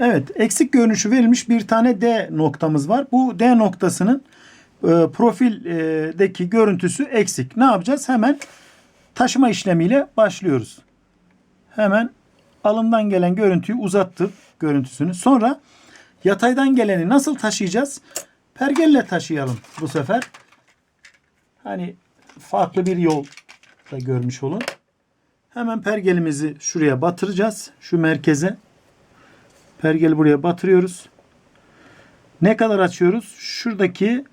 Evet, eksik görünüşü verilmiş bir tane D noktamız var. Bu D noktasının e, profildeki görüntüsü eksik. Ne yapacağız? Hemen taşıma işlemiyle başlıyoruz. Hemen alımdan gelen görüntüyü uzattık görüntüsünü. Sonra yataydan geleni nasıl taşıyacağız? Pergelle taşıyalım bu sefer. Hani farklı bir yol da görmüş olun. Hemen pergelimizi şuraya batıracağız. Şu merkeze. Pergeli buraya batırıyoruz. Ne kadar açıyoruz? Şuradaki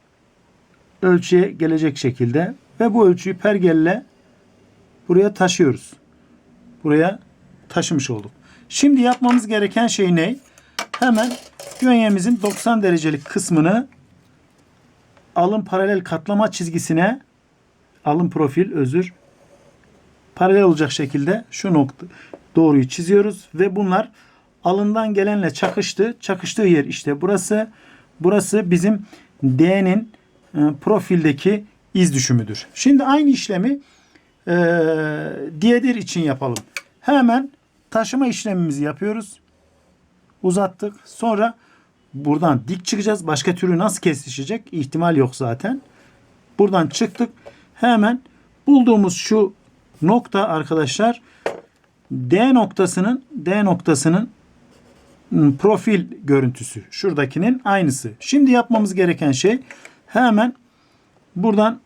ölçüye gelecek şekilde ve bu ölçüyü pergelle buraya taşıyoruz. Buraya taşımış olduk. Şimdi yapmamız gereken şey ne? Hemen gönyemizin 90 derecelik kısmını alın paralel katlama çizgisine alın profil özür paralel olacak şekilde şu nokta doğruyu çiziyoruz ve bunlar alından gelenle çakıştı. Çakıştığı yer işte burası. Burası bizim D'nin e, profildeki iz düşümüdür. Şimdi aynı işlemi e, diğer için yapalım. Hemen taşıma işlemimizi yapıyoruz. Uzattık. Sonra buradan dik çıkacağız. Başka türlü nasıl kesişecek? İhtimal yok zaten. Buradan çıktık. Hemen bulduğumuz şu nokta arkadaşlar D noktasının D noktasının profil görüntüsü. Şuradakinin aynısı. Şimdi yapmamız gereken şey hemen buradan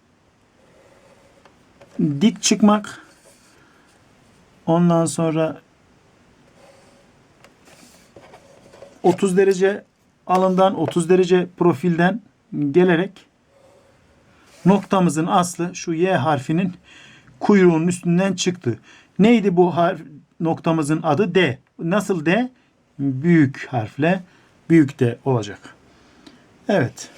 dik çıkmak. Ondan sonra 30 derece alından 30 derece profilden gelerek noktamızın aslı şu Y harfinin kuyruğunun üstünden çıktı. Neydi bu harf noktamızın adı? D. Nasıl D? Büyük harfle büyük D olacak. Evet.